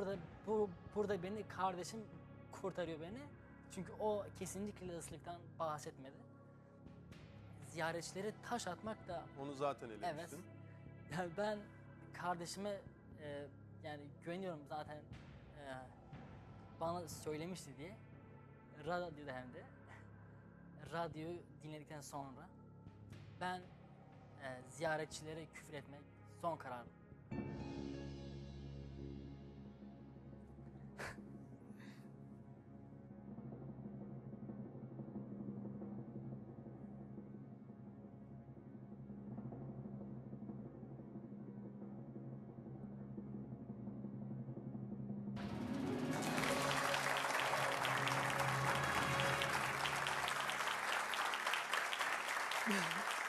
burada bu burada beni kardeşim kurtarıyor beni. Çünkü o kesinlikle ıslıktan bahsetmedi. Ziyaretçilere taş atmak da Onu zaten evet. elemiştin. Yani ben kardeşime e, yani güveniyorum zaten e, bana söylemişti diye. Radyoda hem de. Radyoyu dinledikten sonra ben e, ziyaretçilere küfür etmek son kararım. Yeah.